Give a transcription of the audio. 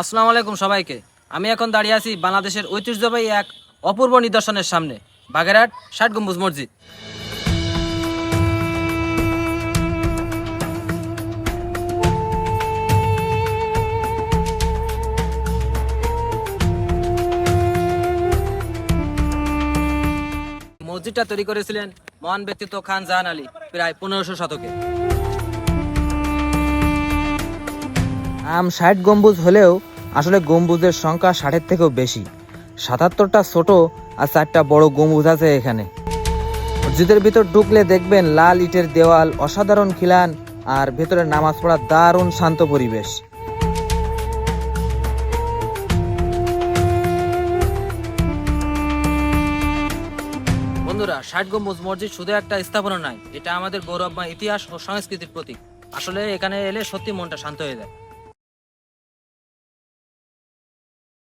আসসালামু আলাইকুম সবাইকে। আমি এখন দাঁড়িয়ে আছি বাংলাদেশের ঐতিহ্যবাহী এক অপূর্ব নিদর্শনের সামনে, বাগেরহাট ষাট গম্বুজ মসজিদ। মসজিদটা তৈরি করেছিলেন মহান ব্যক্তিত্ব খান জাহান আলী, প্রায় পনেরোশো শতকে। আম ষাট গম্বুজ হলেও আসলে গম্বুজের সংখ্যা ষাটের থেকেও বেশি। সাতাত্তরটা ছোট আর চারটা বড় গম্বুজ আছে এখানে। মসজিদের ভিতর ঢুকলে দেখবেন লাল ইটের দেওয়াল, অসাধারণ খিলান আর ভেতরে নামাজ পড়ার দারুণ শান্ত পরিবেশ। বন্ধুরা, ষাট গম্বুজ মসজিদ শুধু একটা স্থাপনা নয়, এটা আমাদের গৌরবময় ইতিহাস ও সংস্কৃতির প্রতীক। আসলে এখানে এলে সত্যি মনটা শান্ত হয়ে যায়।